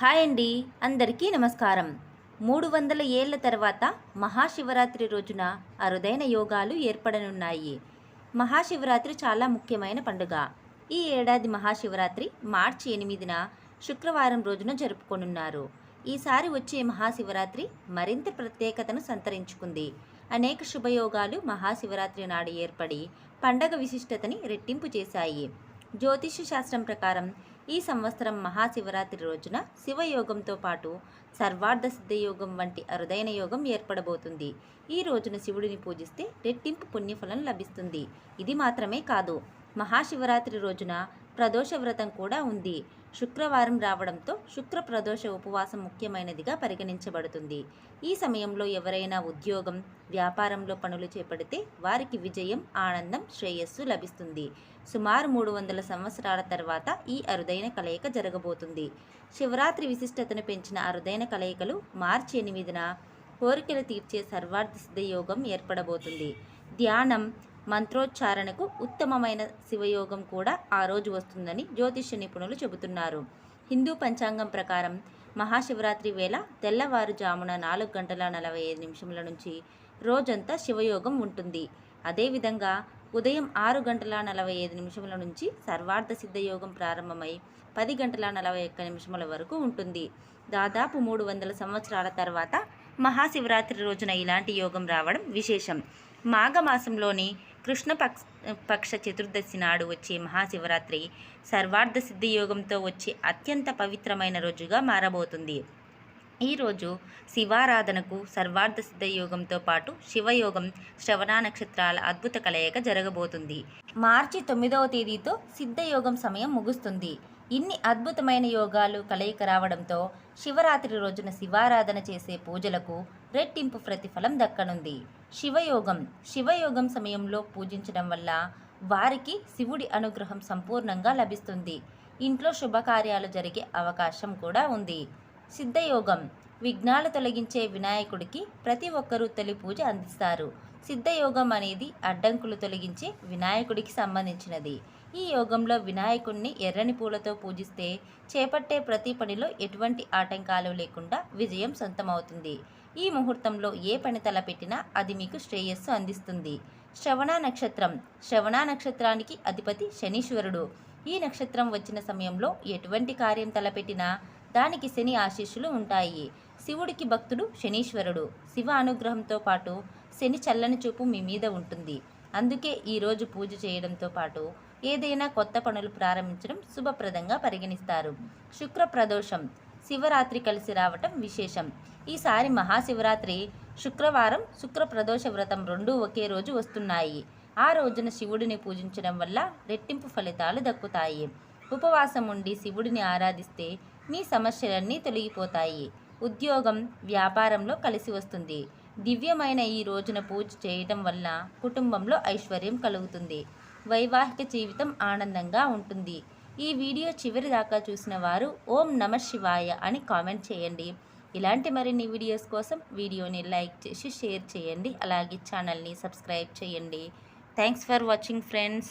Hi అండి అందరికీ నమస్కారం. మూడు వందల ఏళ్ళ తర్వాత మహాశివరాత్రి రోజున అరుదైన యోగాలు ఏర్పడనున్నాయి. మహాశివరాత్రి చాలా ముఖ్యమైన పండుగ. ఈ ఏడాది మహాశివరాత్రి మార్చి ఎనిమిదిన శుక్రవారం రోజున జరుపుకొనున్నారు. ఈసారి వచ్చే మహాశివరాత్రి మరింత ప్రత్యేకతను సంతరించుకుంది. అనేక శుభయోగాలు మహాశివరాత్రి నాడు ఏర్పడి పండగ విశిష్టతని రెట్టింపు చేశాయి. జ్యోతిష్య శాస్త్రం ప్రకారం ఈ సంవత్సరం మహాశివరాత్రి రోజున శివయోగంతో పాటు సర్వార్థ సిద్ధయోగం వంటి అరుదైన యోగం ఏర్పడబోతుంది. ఈ రోజున శివుడిని పూజిస్తే రెట్టింపు పుణ్యఫలం లభిస్తుంది. ఇది మాత్రమే కాదు మహాశివరాత్రి రోజున ప్రదోష వ్రతం కూడా ఉంది. శుక్రవారం రావడంతో శుక్ర ప్రదోష ఉపవాసం ముఖ్యమైనదిగా పరిగణించబడుతుంది. ఈ సమయంలో ఎవరైనా ఉద్యోగం వ్యాపారంలో పనులు చేపడితే వారికి విజయం ఆనందం శ్రేయస్సు లభిస్తుంది. సుమారు మూడు వందల సంవత్సరాల తర్వాత ఈ అరుదైన కలయిక జరగబోతుంది. శివరాత్రి విశిష్టతను పెంచిన అరుదైన కలయికలు మార్చి ఎనిమిదిన కోరికలు తీర్చే సర్వార్థ సిద్ధయోగం ఏర్పడబోతుంది. ధ్యానం మంత్రోచ్చారణకు ఉత్తమమైన శివయోగం కూడా ఆ రోజు వస్తుందని జ్యోతిష్య నిపుణులు చెబుతున్నారు. హిందూ పంచాంగం ప్రకారం మహాశివరాత్రి వేళ తెల్లవారుజామున నాలుగు గంటల నలభై ఐదు నిమిషముల నుంచి రోజంతా శివయోగం ఉంటుంది. అదేవిధంగా ఉదయం ఆరు గంటల నలభై ఐదు నిమిషముల నుంచి సర్వార్థ సిద్ధయోగం ప్రారంభమై పది గంటల నలభై ఒక్క నిమిషముల వరకు ఉంటుంది. దాదాపు మూడు వందల సంవత్సరాల తర్వాత మహాశివరాత్రి రోజున ఇలాంటి యోగం రావడం విశేషం. మాఘమాసంలోని కృష్ణ పక్ష పక్ష చతుర్దశి నాడు వచ్చే మహాశివరాత్రి సర్వార్థ సిద్ధి యోగంతో వచ్చే అత్యంత పవిత్రమైన రోజుగా మారబోతుంది. ఈరోజు శివారాధనకు సర్వార్థ సిద్ధ యోగంతో పాటు శివయోగం శ్రవణ నక్షత్రాల అద్భుత కలయిక జరగబోతుంది. మార్చి తొమ్మిదవ తేదీతో సిద్ధయోగం సమయం ముగుస్తుంది. ఇన్ని అద్భుతమైన యోగాలు కలయిక రావడంతో శివరాత్రి రోజున శివారాధన చేసే పూజలకు రెట్టింపు ప్రతిఫలం దక్కనుంది. శివయోగం శివయోగం సమయంలో పూజించడం వల్ల వారికి శివుడి అనుగ్రహం సంపూర్ణంగా లభిస్తుంది. ఇంట్లో శుభకార్యాలు జరిగే అవకాశం కూడా ఉంది. సిద్ధయోగం విఘ్నాలు తొలగించే వినాయకుడికి ప్రతి ఒక్కరూ తొలి పూజ అందిస్తారు. సిద్ధయోగం అనేది అడ్డంకులు తొలగించే వినాయకుడికి సంబంధించినది. ఈ యోగంలో వినాయకుడిని ఎర్రని పూలతో పూజిస్తే చేపట్టే ప్రతి పనిలో ఎటువంటి ఆటంకాలు లేకుండా విజయం సొంతమవుతుంది. ఈ ముహూర్తంలో ఏ పని తలపెట్టినా అది మీకు శ్రేయస్సు అందిస్తుంది. శ్రవణ నక్షత్రం. శ్రవణ నక్షత్రానికి అధిపతి శనీశ్వరుడు. ఈ నక్షత్రం వచ్చిన సమయంలో ఎటువంటి కార్యం తలపెట్టినా దానికి శని ఆశీస్సులు ఉంటాయి. శివుడికి భక్తుడు శనీశ్వరుడు. శివ అనుగ్రహంతో పాటు శని చల్లని చూపు మీ మీద ఉంటుంది. అందుకే ఈరోజు పూజ చేయడంతో పాటు ఏదైనా కొత్త పనులు ప్రారంభించడం శుభప్రదంగా పరిగణిస్తారు. శుక్ర ప్రదోషం శివరాత్రి కలిసి రావటం విశేషం. ఈసారి మహాశివరాత్రి శుక్రవారం శుక్ర ప్రదోష వ్రతం రెండూ ఒకే రోజు వస్తున్నాయి. ఆ రోజున శివుడిని పూజించడం వల్ల రెట్టింపు ఫలితాలు దక్కుతాయి. ఉపవాసం ఉండి శివుడిని ఆరాధిస్తే మీ సమస్యలన్నీ తొలగిపోతాయి. ఉద్యోగం వ్యాపారంలో కలిసి వస్తుంది. దివ్యమైన ఈ రోజున పూజ చేయటం వల్ల కుటుంబంలో ఐశ్వర్యం కలుగుతుంది. వైవాహిక జీవితం ఆనందంగా ఉంటుంది. ఈ వీడియో చివరి దాకా చూసిన వారు ఓం నమ శివాయ అని కామెంట్ చేయండి. ఇలాంటి మరిన్ని వీడియోస్ కోసం వీడియోని లైక్ చేసి షేర్ చేయండి. అలాగే ఛానల్ని సబ్స్క్రైబ్ చేయండి. Thanks for watching friends.